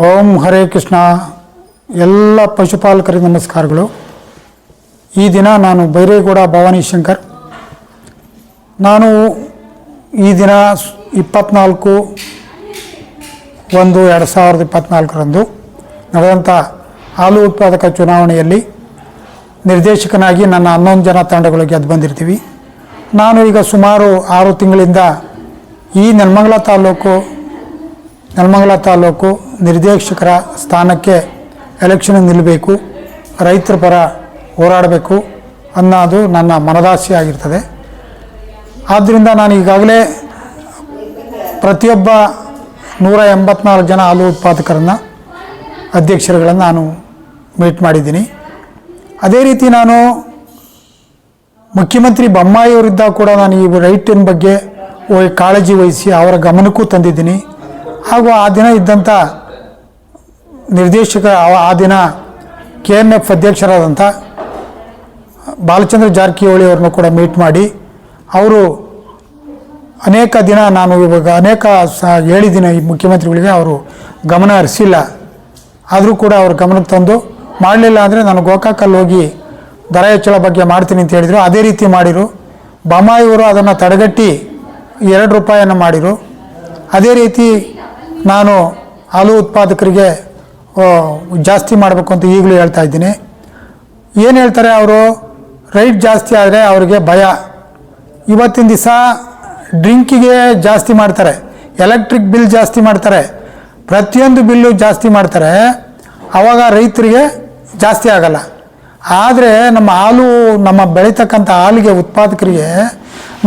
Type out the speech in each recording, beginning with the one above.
ಓಂ ಹರೇ ಕೃಷ್ಣ. ಎಲ್ಲ ಪಶುಪಾಲಕರಿಗೆ ನಮಸ್ಕಾರಗಳು. ಈ ದಿನ ನಾನು ಬೈರೇಗೌಡ ಭವಾನಿ ಶಂಕರ್. ನಾನು ಈ ದಿನ ಇಪ್ಪತ್ನಾಲ್ಕು ಒಂದು ಎರಡು ಸಾವಿರದ ಇಪ್ಪತ್ನಾಲ್ಕರಂದು ನಡೆದಂಥ ಹಾಲು ಉತ್ಪಾದಕ ಚುನಾವಣೆಯಲ್ಲಿ ನಿರ್ದೇಶಕನಾಗಿ ನನ್ನ ಹನ್ನೊಂದು ಜನ ತಂಡಗಳು ಗೆದ್ದು ಬಂದಿರ್ತೀವಿ. ನಾನು ಈಗ ಸುಮಾರು ಆರು ತಿಂಗಳಿಂದ ಈ ನೆಲಮಂಗಲ ತಾಲೂಕು ನೆಲಮಂಗಲ ತಾಲೂಕು ನಿರ್ದೇಶಕರ ಸ್ಥಾನಕ್ಕೆ ಎಲೆಕ್ಷನ್ ನಿಲ್ಲಬೇಕು ರೈತರ ಪರ ಹೋರಾಡಬೇಕು ಅನ್ನೋದು ನನ್ನ ಮನದಾಸೆ ಆಗಿರ್ತದೆ. ಆದ್ದರಿಂದ ನಾನು ಈಗಾಗಲೇ ಪ್ರತಿಯೊಬ್ಬ ನೂರ ಎಂಬತ್ನಾಲ್ಕು ಜನ ಹಾಲು ಉತ್ಪಾದಕರನ್ನು, ಅಧ್ಯಕ್ಷರುಗಳನ್ನು ನಾನು ಮೀಟ್ ಮಾಡಿದ್ದೀನಿ. ಅದೇ ರೀತಿ ನಾನು ಮುಖ್ಯಮಂತ್ರಿ ಬೊಮ್ಮಾಯಿಯವರಿದ್ದಾಗ ಕೂಡ ನಾನು ಈ ರೈಟಿನ ಬಗ್ಗೆ ಕಾಳಜಿ ವಹಿಸಿ ಅವರ ಗಮನಕ್ಕೂ ತಂದಿದ್ದೀನಿ. ಹಾಗೂ ಆ ದಿನ ಇದ್ದಂಥ ನಿರ್ದೇಶಕ ಆ ದಿನ ಕೆ ಎಂ ಎಫ್ ಅಧ್ಯಕ್ಷರಾದಂಥ ಬಾಲಚಂದ್ರ ಜಾರಕಿಹೊಳಿ ಅವ್ರನ್ನೂ ಕೂಡ ಮೀಟ್ ಮಾಡಿ, ಅವರು ಅನೇಕ ದಿನ ನಾನು ಇವಾಗ ಅನೇಕ ಸ ಹೇಳಿದ್ದೀನಿ ಈ ಮುಖ್ಯಮಂತ್ರಿಗಳಿಗೆ ಅವರು ಗಮನ ಹರಿಸಿಲ್ಲ. ಆದರೂ ಕೂಡ ಅವ್ರ ಗಮನಕ್ಕೆ ತಂದು, ಮಾಡಲಿಲ್ಲ ಅಂದರೆ ನಾನು ಗೋಕಾಕಲ್ಲಿ ಹೋಗಿ ದರ ಹೆಚ್ಚಳ ಬಗ್ಗೆ ಮಾಡ್ತೀನಿ ಅಂತ ಹೇಳಿದರು. ಅದೇ ರೀತಿ ಮಾಡಿರು. ಬೊಮ್ಮಾಯಿಯವರು ಅದನ್ನು ತಡೆಗಟ್ಟಿ ಎರಡು ರೂಪಾಯಿಯನ್ನು ಮಾಡಿರು. ಅದೇ ರೀತಿ ನಾನು ಹಾಲು ಉತ್ಪಾದಕರಿಗೆ ಜಾಸ್ತಿ ಮಾಡಬೇಕು ಅಂತ ಈಗಲೂ ಹೇಳ್ತಾ ಇದ್ದೀನಿ. ಏನು ಹೇಳ್ತಾರೆ ಅವರು? ರೈಟ್ ಜಾಸ್ತಿ ಆದರೆ ಅವರಿಗೆ ಭಯ. ಇವತ್ತಿನ ದಿವಸ ಡ್ರಿಂಕಿಗೆ ಜಾಸ್ತಿ ಮಾಡ್ತಾರೆ. ಎಲೆಕ್ಟ್ರಿಕ್ ಬಿಲ್ ಜಾಸ್ತಿ ಮಾಡ್ತಾರೆ. ಪ್ರತಿಯೊಂದು ಬಿಲ್ಲು ಜಾಸ್ತಿ ಮಾಡ್ತಾರೆ. ಆವಾಗ ರೈತರಿಗೆ ಜಾಸ್ತಿ ಆಗಲ್ಲ. ಆದರೆ ನಮ್ಮ ಹಾಲು, ನಮ್ಮ ಬೆಳೀತಕ್ಕಂಥ ಹಾಲಿಗೆ ಉತ್ಪಾದಕರಿಗೆ,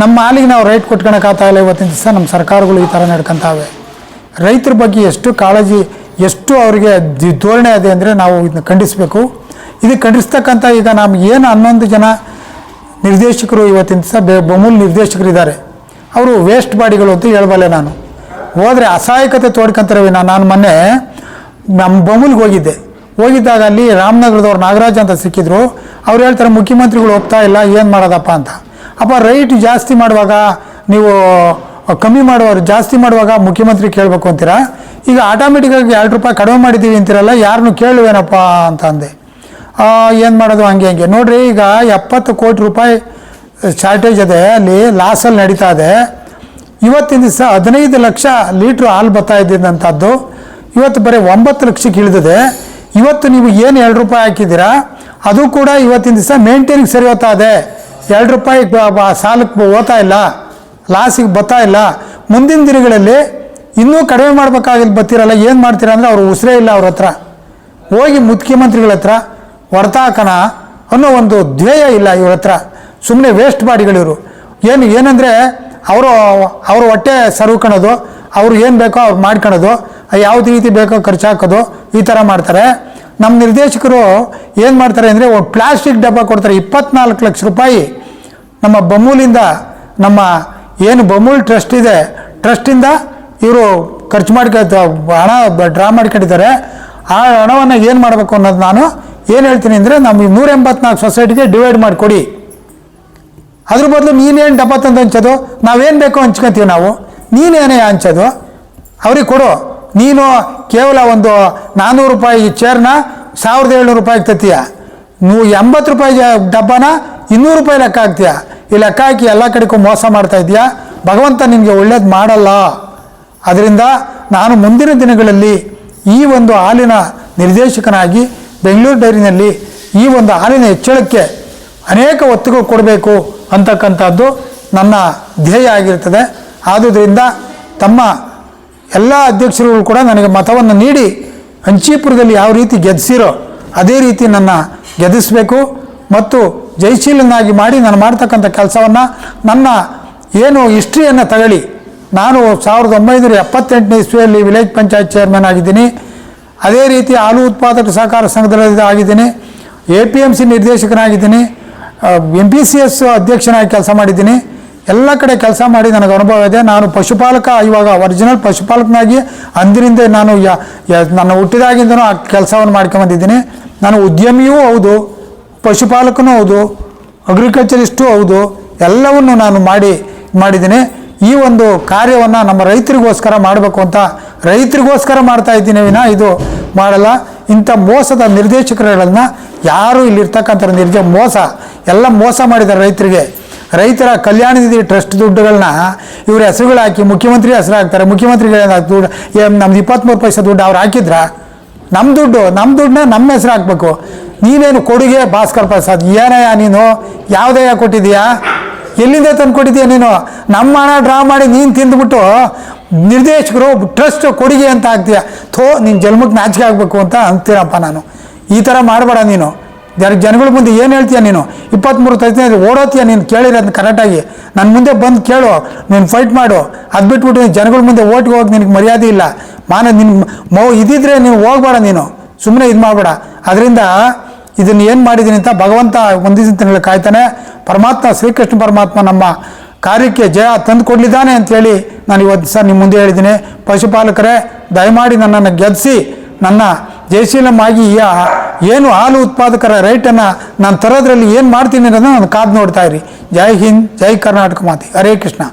ನಮ್ಮ ಹಾಲಿಗೆ ನಾವು ರೈಟ್ ಕೊಟ್ಕೊಳಕ್ಕಾಗ್ತಾ ಇಲ್ಲ ಇವತ್ತಿನ ದಿವಸ. ನಮ್ಮ ಸರ್ಕಾರಗಳು ಈ ಥರ ನಡ್ಕೊಂತಾವೆ. ರೈತರ ಬಗ್ಗೆ ಎಷ್ಟು ಕಾಳಜಿ, ಎಷ್ಟು ಅವರಿಗೆ ಧೋರಣೆ ಇದೆ ಅಂದರೆ ನಾವು ಇದನ್ನ ಖಂಡಿಸಬೇಕು. ಇದು ಖಂಡಿಸ್ತಕ್ಕಂಥ ಈಗ ನಮ್ಗೆ ಏನು ಹನ್ನೊಂದು ಜನ ನಿರ್ದೇಶಕರು ಇವತ್ತಿನ ದಿವಸ ಬೆ, ಬಮೂಲ್ ನಿರ್ದೇಶಕರಿದ್ದಾರೆ. ಅವರು ವೇಸ್ಟ್ ಬಾಡಿಗಳು ಅಂತ ಹೇಳಬಲ್ಲೆ ನಾನು. ಹೋದರೆ ಅಸಹಾಯಕತೆ ತೋಡ್ಕೊಂತಾರೆ ನಾನು ನಾನು ಮೊನ್ನೆ ನಮ್ಮ ಬಮೂಲ್ಗೆ ಹೋಗಿದ್ದೆ. ಹೋಗಿದ್ದಾಗ ಅಲ್ಲಿ ರಾಮನಗರದವ್ರು ನಾಗರಾಜ್ ಅಂತ ಸಿಕ್ಕಿದ್ರು. ಅವ್ರು ಹೇಳ್ತಾರೆ, ಮುಖ್ಯಮಂತ್ರಿಗಳು ಹೋಗ್ತಾ ಇಲ್ಲ, ಏನು ಮಾಡೋದಪ್ಪ ಅಂತ. ಅಪ್ಪ ರೈಟ್ ಜಾಸ್ತಿ ಮಾಡುವಾಗ ನೀವು ಕಮ್ಮಿ ಮಾಡುವವರು, ಜಾಸ್ತಿ ಮಾಡುವಾಗ ಮುಖ್ಯಮಂತ್ರಿ ಕೇಳಬೇಕು ಅಂತೀರಾ? ಈಗ ಆಟೋಮೆಟಿಕ್ಕಾಗಿ ಎರಡು ರೂಪಾಯಿ ಕಡಿಮೆ ಮಾಡಿದ್ದೀವಿ ಅಂತೀರಲ್ಲ ಯಾರನ್ನು ಕೇಳುವೇನಪ್ಪ ಅಂತ ಅಂದೆ. ಏನು ಮಾಡೋದು ಹಂಗೆ ಹಂಗೆ. ನೋಡ್ರಿ, ಈಗ ಎಪ್ಪತ್ತು ಕೋಟಿ ರೂಪಾಯಿ ಶಾರ್ಟೇಜ್ ಇದೆ, ಅಲ್ಲಿ ಲಾಸಲ್ಲಿ ನಡೀತಾ ಇದೆ. ಇವತ್ತಿನ ದಿವಸ ಹದಿನೈದು ಲಕ್ಷ ಲೀಟ್ರ್ ಹಾಲು ಬರ್ತಾ ಇದ್ದಿದ್ದಂಥದ್ದು. ಇವತ್ತು ಬರೀ ಒಂಬತ್ತು ಲಕ್ಷಕ್ಕೆ ಇಳಿದಿದೆ. ಇವತ್ತು ನೀವು ಏನು ಎರಡು ರೂಪಾಯಿ ಹಾಕಿದ್ದೀರಾ? ಅದು ಕೂಡ ಇವತ್ತಿನ ದಿವಸ ಮೇಂಟೈನಿಗೆ ಸರಿ ಹೋಗ್ತಾ ಇದೆ ಎರಡು ರೂಪಾಯಿ ಸಾಲಕ್ಕೆ ಹೋಗ್ತಾ ಇಲ್ಲ. ಲಾಸಿಗೆ ಬರ್ತಾ ಇಲ್ಲ, ಮುಂದಿನ ದಿನಗಳಲ್ಲಿ ಇನ್ನೂ ಕಡಿಮೆ ಮಾಡಬೇಕಾಗಿಲ್ಲ ಬರ್ತಿರಲ್ಲ ಏನು ಮಾಡ್ತೀರಾ ಅಂದರೆ ಅವ್ರು ಉಸಿರೇ ಇಲ್ಲ ಅವ್ರ ಹತ್ರ. ಹೋಗಿ ಮುಖ್ಯಮಂತ್ರಿಗಳ ಹತ್ರ ಹೊರತಾಕನ ಅನ್ನೋ ಒಂದು ಧ್ಯೇಯ ಇಲ್ಲ ಇವ್ರ ಹತ್ರ. ಸುಮ್ಮನೆ ವೇಸ್ಟ್ ಬಾಡಿಗಳಿವರು ಏನು, ಏನಂದರೆ ಅವರು, ಅವ್ರ ಹೊಟ್ಟೆ ಸರ್ವ್ಕೊಳೋದು ಅವ್ರು ಏನು ಬೇಕೋ ಅವ್ರು ಮಾಡ್ಕೊಳೋದು ಯಾವ್ದು ರೀತಿ ಬೇಕೋ ಖರ್ಚು ಹಾಕೋದು, ಈ ಥರ ಮಾಡ್ತಾರೆ. ನಮ್ಮ ನಿರ್ದೇಶಕರು ಏನು ಮಾಡ್ತಾರೆ ಅಂದರೆ ಒಂದು ಪ್ಲಾಸ್ಟಿಕ್ ಡಬ್ಬ ಕೊಡ್ತಾರೆ, ಇಪ್ಪತ್ನಾಲ್ಕು ಲಕ್ಷ ರೂಪಾಯಿ. ನಮ್ಮ ಬಮೂಲಿಂದ ನಮ್ಮ ಏನು ಬಮೂಲ್ ಟ್ರಸ್ಟ್ ಇದೆ ಟ್ರಸ್ಟಿಂದ ಇವರು ಖರ್ಚು ಮಾಡ್ಕೊ ಹಣ ಡ್ರಾ ಮಾಡ್ಕೊಂಡಿದ್ದಾರೆ. ಆ ಹಣವನ್ನು ಏನು ಮಾಡಬೇಕು ಅನ್ನೋದು ನಾನು ಏನು ಹೇಳ್ತೀನಿ ಅಂದರೆ ನಮ್ಮ ನೂರ ಎಂಬತ್ನಾಲ್ಕು ಸೊಸೈಟಿಗೆ ಡಿವೈಡ್ ಮಾಡಿಕೊಡಿ. ಅದ್ರ ಬದಲು ನೀನೇನು ಡಬ್ಬ ತಂದು ಹಂಚೋದು? ನಾವೇನು ಬೇಕೋ ಹಂಚ್ಕೊತೀವಿ ನಾವು. ನೀನೇನೇ ಹಂಚೋದು, ಅವ್ರಿಗೆ ಕೊಡು. ನೀನು ಕೇವಲ ಒಂದು ನಾನ್ನೂರು ರೂಪಾಯಿ ಚೇರ್ನ ಸಾವಿರದ ಏಳ್ನೂರು ರೂಪಾಯಿಗೆ ತತ್ತೀಯ ನೀವು ಎಂಬತ್ತು ರೂಪಾಯಿ ಡಬ್ಬನ ಇನ್ನೂರು ರೂಪಾಯಿ ಲೆಕ್ಕ ಹಾಕ್ತೀಯ? ಈ ಲೆಕ್ಕ ಹಾಕಿ ಎಲ್ಲ ಕಡೆಗೂ ಮೋಸ ಮಾಡ್ತಾ ಇದೆಯಾ ಭಗವಂತ ನಿಮಗೆ ಒಳ್ಳೇದು ಮಾಡಲ್ಲ. ಅದರಿಂದ ನಾನು ಮುಂದಿನ ದಿನಗಳಲ್ಲಿ ಈ ಒಂದು ಹಾಲಿನ ನಿರ್ದೇಶಕನಾಗಿ ಬೆಂಗಳೂರು ಡೈರಿನಲ್ಲಿ ಈ ಒಂದು ಹಾಲಿನ ಹೆಚ್ಚಳಕ್ಕೆ ಅನೇಕ ಒತ್ತುಗಳು ಕೊಡಬೇಕು ಅಂತಕ್ಕಂಥದ್ದು ನನ್ನ ಧ್ಯೇಯ ಆಗಿರ್ತದೆ. ಆದುದರಿಂದ ತಮ್ಮ ಎಲ್ಲ ಅಧ್ಯಕ್ಷರುಗಳು ಕೂಡ ನನಗೆ ಮತವನ್ನು ನೀಡಿ ಹಂಚೀಪುರದಲ್ಲಿ ಯಾವ ರೀತಿ ಗೆದ್ದಿರೋ ಅದೇ ರೀತಿ ನನ್ನ ಗೆದ್ದಿಸಬೇಕು. ಮತ್ತು ಜಯಶೀಲನಾಗಿ ಮಾಡಿ ನಾನು ಮಾಡ್ತಕ್ಕಂಥ ಕೆಲಸವನ್ನು ನನ್ನ ಏನು ಹಿಸ್ಟ್ರಿಯನ್ನು ತಗೊಳ್ಳಿ. ನಾನು ಸಾವಿರದ ಒಂಬೈನೂರ ಎಪ್ಪತ್ತೆಂಟನೇ ಇಸ್ವಿಯಲ್ಲಿ ವಿಲೇಜ್ ಪಂಚಾಯತ್ ಚೇರ್ಮನ್ ಆಗಿದ್ದೀನಿ. ಅದೇ ರೀತಿ ಹಾಲು ಉತ್ಪಾದಕ ಸಹಕಾರ ಸಂಘದಲ್ಲಿ ಆಗಿದ್ದೀನಿ. ಎ ಪಿ ಎಂ ಸಿ ನಿರ್ದೇಶಕನಾಗಿದ್ದೀನಿ ಎಂ ಪಿ ಸಿ ಎಸ್ ಅಧ್ಯಕ್ಷನಾಗಿ ಕೆಲಸ ಮಾಡಿದ್ದೀನಿ. ಎಲ್ಲ ಕಡೆ ಕೆಲಸ ಮಾಡಿ ನನಗೆ ಅನುಭವ ಇದೆ. ನಾನು ಪಶುಪಾಲಕ, ಇವಾಗ ಒರಿಜಿನಲ್ ಪಶುಪಾಲಕನಾಗಿ ಅಂದಿನಿಂದ ನಾನು ನನ್ನ ಹುಟ್ಟಿದಾಗಿಂದನೂ ಆ ಕೆಲಸವನ್ನು ಮಾಡ್ಕೊಂಬಂದಿದ್ದೀನಿ. ನಾನು ಉದ್ಯಮಿಯೂ ಹೌದು. ಪಶುಪಾಲಕನೂ ಹೌದು ಅಗ್ರಿಕಲ್ಚರಿಸ್ಟು ಹೌದು, ಎಲ್ಲವನ್ನು ನಾನು ಮಾಡಿ, ಮಾಡಿದ್ದೀನಿ. ಈ ಒಂದು ಕಾರ್ಯವನ್ನು ನಮ್ಮ ರೈತರಿಗೋಸ್ಕರ ಮಾಡಬೇಕು ಅಂತ ರೈತರಿಗೋಸ್ಕರ ಮಾಡ್ತಾ ಇದ್ದೀನಿ ವಿನ. ಇದು ಮಾಡಲ್ಲ. ಇಂಥ ಮೋಸದ ನಿರ್ದೇಶಕರುಗಳನ್ನು ಯಾರು ಇಲ್ಲಿರ್ತಕ್ಕಂಥ ನಿರ್ಜ, ಮೋಸ, ಎಲ್ಲ ಮೋಸ ಮಾಡಿದ್ದಾರೆ ರೈತರಿಗೆ. ರೈತರ ಕಲ್ಯಾಣ ನಿಧಿ ಟ್ರಸ್ಟ್ ದುಡ್ಡುಗಳನ್ನ ಇವ್ರ ಹೆಸರುಗಳು ಹಾಕಿ ಮುಖ್ಯಮಂತ್ರಿ ಹೆಸರು ಹಾಕ್ತಾರೆ. ಮುಖ್ಯಮಂತ್ರಿಗಳ ದುಡ್ಡು ನಮ್ದು ಇಪ್ಪತ್ತ್ಮೂರು ಪೈಸೆ ದುಡ್ಡು ಅವ್ರು ಹಾಕಿದ್ರಾ ನಮ್ಮ ದುಡ್ಡು ನಮ್ಮ ದುಡ್ಡನ್ನ ನಮ್ಮ ಹೆಸರು ಹಾಕ್ಬೇಕು. ನೀನೇನು ಕೊಡುಗೆ ಭಾಸ್ಕರ್ ಪ್ರಸಾದ್, ಏನಯ್ಯ ನೀನು? ಯಾವುದಯ್ಯ ಕೊಟ್ಟಿದೀಯಾ ಎಲ್ಲಿಂದ ತಂದು ಕೊಟ್ಟಿದ್ದೀಯ ನೀನು? ನಮ್ಮ ಹಣ ಡ್ರಾ ಮಾಡಿ ನೀನು ತಿಂದ್ಬಿಟ್ಟು ನಿರ್ದೇಶಕರು ಟ್ರಸ್ಟ್ ಕೊಡುಗೆ ಅಂತ ಆಗ್ತೀಯ? ಥೋ ನಿನ್ನ ಜನ್ಮಕ್ಕೆ ನಾಚಿಕೆ ಆಗಬೇಕು ಅಂತ ಅಂತೀರಪ್ಪ ನಾನು. ಈ ಥರ ಮಾಡಬೇಡ ನೀನು. ಜನ ಜನಗಳ ಮುಂದೆ ಏನು ಹೇಳ್ತೀಯ ನೀನು? ಇಪ್ಪತ್ತ್ಮೂರು ತೈತನೇ ಓಡೋತೀಯ ನೀನು? ಕೇಳಿರೋದು ಕರೆಕ್ಟಾಗಿ. ನನ್ನ ಮುಂದೆ ಬಂದು ಕೇಳು. ನೀನು ಫೈಟ್ ಮಾಡು. ಅದು ಬಿಟ್ಬಿಟ್ಟು ಜನಗಳ ಮುಂದೆ ಓಟ್ಗೆ ಹೋಗಿ ನಿನಗೆ ಮರ್ಯಾದೆ ಇಲ್ಲ. ಮಾನ ನಿನ್ನ ಮೌ ಇದ್ದಿದ್ರೆ ನೀನು ಹೋಗ್ಬೇಡ ನೀನು. ಸುಮ್ಮನೆ ಇದು ಮಾಡಬೇಡ ಅದರಿಂದ ಇದನ್ನು ಏನು ಮಾಡಿದ್ದೀನಿ ಅಂತ ಭಗವಂತ ಒಂದಿನ ತಿಂಗಳು ಕಾಯ್ತಾನೆ, ಪರಮಾತ್ಮ, ಶ್ರೀಕೃಷ್ಣ ಪರಮಾತ್ಮ ನಮ್ಮ ಕಾರ್ಯಕ್ಕೆ ಜಯ ತಂದು ಕೊಡಲಿದ್ದಾನೆ ಅಂತೇಳಿ ನಾನು ಇವತ್ತು ಸರ್ ನಿಮ್ಮ ಮುಂದೆ ಹೇಳಿದ್ದೀನಿ. ಪಶುಪಾಲಕರೇ, ದಯಮಾಡಿ ನನ್ನನ್ನು ಗೆಲ್ಲಿಸಿ ನನ್ನ ಜಯಶೀಲಮಾಗಿ ಏನು ಹಾಲು ಉತ್ಪಾದಕರ ರೈಟನ್ನು ನಾನು ತರೋದ್ರಲ್ಲಿ ಏನು ಮಾಡ್ತೀನಿ ಅನ್ನೋದನ್ನು ನಾನು ಕಾದು ನೋಡ್ತಾ ಇರಿ. ಜೈ ಹಿಂದ್, ಜೈ ಕರ್ನಾಟಕ ಮಾತಿ, ಹರೇ ಕೃಷ್ಣ.